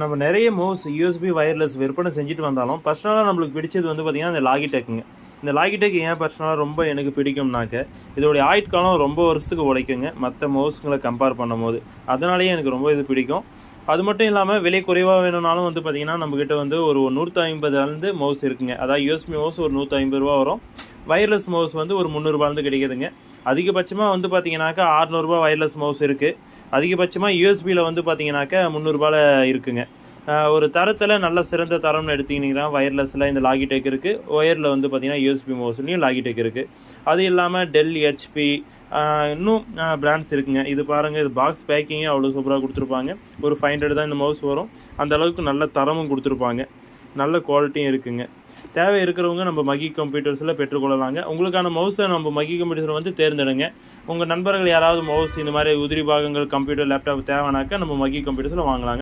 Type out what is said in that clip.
நம்ம நிறைய mouse USB wireless விற்பனை செஞ்சுட்டு வந்தாலும் பர்சனலாக நம்மளுக்கு பிடிச்சது வந்து பார்த்திங்கன்னா இந்த லாகிடெக்குங்க இந்த லாகிடெக் ஏன் பர்சனலாக ரொம்ப எனக்கு பிடிக்கும்னாக்க இதோடைய ஆயுட்காலம் ரொம்ப வருஷத்துக்கு உழைக்குங்க. மற்ற மவுஸ்களை கம்பேர் பண்ணும்போது. அதனாலேயே எனக்கு ரொம்ப இது பிடிக்கும். அது மட்டும் இல்லாமல் விலை குறைவாக வேணும்னாலும் வந்து பார்த்திங்கன்னா நம்மக்கிட்ட வந்து ஒரு நூற்றி ஐம்பதுலேருந்து மவுஸ் இருக்குங்க. அதாவது யூஎஸ்பி மவுஸ் ஒரு நூற்றி ஐம்பது ரூபா வரும். வயர்லெஸ் மவுஸ் வந்து ஒரு முந்நூறுபாலேருந்து கிடைக்குதுங்க. அதிகபட்சமாக வந்து பார்த்தீங்கன்னாக்கா அறநூறுபா வயர்லெஸ் மவுஸ் இருக்குது அதிகபட்சமாக யூஎஸ்பியில் வந்து பார்த்தீங்கன்னாக்கா முந்நூறுபாவில் இருக்குங்க. ஒரு தரத்தில் நல்ல சிறந்த தரம்னு எடுத்தீங்கன்னா வயர்லெஸில் இந்த லாகிடெக் இருக்குது ஒயரில் வந்து பார்த்திங்கன்னா யூஎஸ்பி மவுஸ்லேயும் லாகிடெக் இருக்குது அது இல்லாமல் டெல் ஹெச்பி இன்னும் பிராண்ட்ஸ் இருக்குங்க. இது பாருங்கள் இது பாக்ஸ் பேக்கிங்கே அவ்வளோ சூப்பராக கொடுத்துருப்பாங்க. ஒரு ஃபைவ் ஹண்ட்ரட் தான் இந்த மவுஸ் வரும். அந்த அளவுக்கு நல்ல தரமும் கொடுத்துருப்பாங்க. நல்ல குவாலிட்டியும் இருக்குங்க. தேவை இருக்கிறவங்க நம்ம மகி கம்ப்யூட்டர்ஸில் பெற்றுக்கொள்ளலாங்க உங்களுக்கான மவுஸை நம்ம மகி கம்ப்யூட்டர்ஸில் வந்து தேர்ந்தெடுங்க. உங்கள் நண்பர்கள் யாராவது மவுஸ் இந்த மாதிரி உதிரி பாகங்கள் கம்ப்யூட்டர் லேப்டாப் தேவைனாக்கா நம்ம மகி கம்ப்யூட்டர்ஸில் வாங்கலாங்க.